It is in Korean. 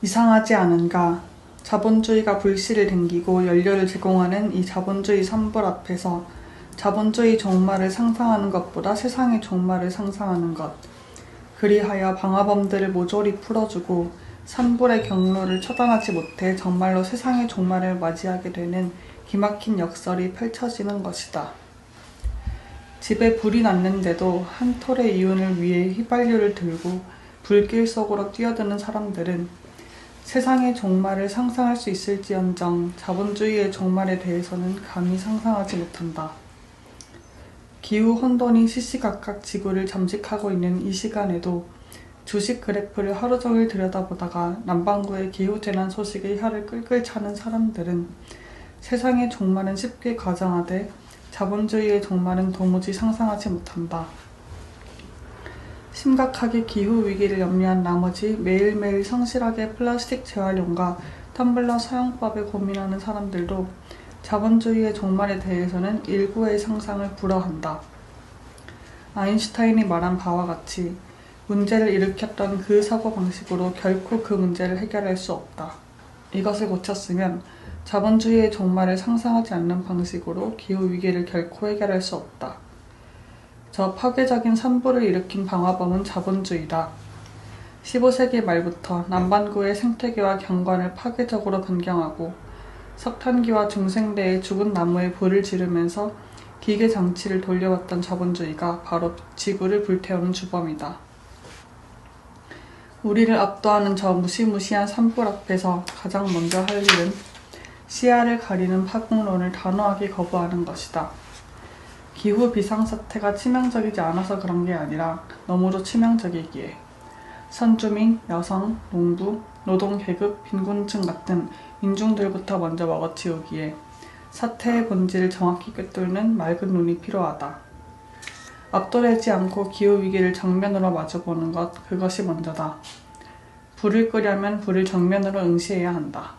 이상하지 않은가? 자본주의가 불씨를 댕기고 연료를 제공하는 이 자본주의 산불 앞에서 자본주의 종말을 상상하는 것보다 세상의 종말을 상상하는 것. 그리하여 방화범들을 모조리 풀어주고 산불의 경로를 처단하지 못해 정말로 세상의 종말을 맞이하게 되는 기막힌 역설이 펼쳐지는 것이다. 집에 불이 났는데도 한 톨의 이윤을 위해 휘발유를 들고 불길 속으로 뛰어드는 사람들은 세상의 종말을 상상할 수 있을지언정 자본주의의 종말에 대해서는 감히 상상하지 못한다. 기후 혼돈이 시시각각 지구를 잠식하고 있는 이 시간에도 주식 그래프를 하루 종일 들여다보다가 남반구의 기후재난 소식에 혀를 끌끌 차는 사람들은 세상의 종말은 쉽게 가정하되 자본주의의 종말은 도무지 상상하지 못한다. 심각하게 기후 위기를 염려한 나머지 매일매일 성실하게 플라스틱 재활용과 텀블러 사용법에 고민하는 사람들도 자본주의의 종말에 대해서는 일부의 상상을 불허한다. 아인슈타인이 말한 바와 같이 문제를 일으켰던 그 사고방식으로 결코 그 문제를 해결할 수 없다. 이것을 고쳤으면 자본주의의 종말을 상상하지 않는 방식으로 기후위기를 결코 해결할 수 없다. 저 파괴적인 산불을 일으킨 방화범은 자본주의다. 15세기 말부터 남반구의 생태계와 경관을 파괴적으로 변경하고 석탄기와 중생대의 죽은 나무에 불을 지르면서 기계 장치를 돌려왔던 자본주의가 바로 지구를 불태우는 주범이다. 우리를 압도하는 저 무시무시한 산불 앞에서 가장 먼저 할 일은 시야를 가리는 파국론을 단호하게 거부하는 것이다. 기후 비상사태가 치명적이지 않아서 그런 게 아니라 너무도 치명적이기에 선주민, 여성, 농부, 노동계급, 빈곤층 같은 인중들부터 먼저 먹어치우기에 사태의 본질을 정확히 꿰뚫는 맑은 눈이 필요하다. 압도되지 않고 기후위기를 정면으로 마주보는 것, 그것이 먼저다. 불을 끄려면 불을 정면으로 응시해야 한다.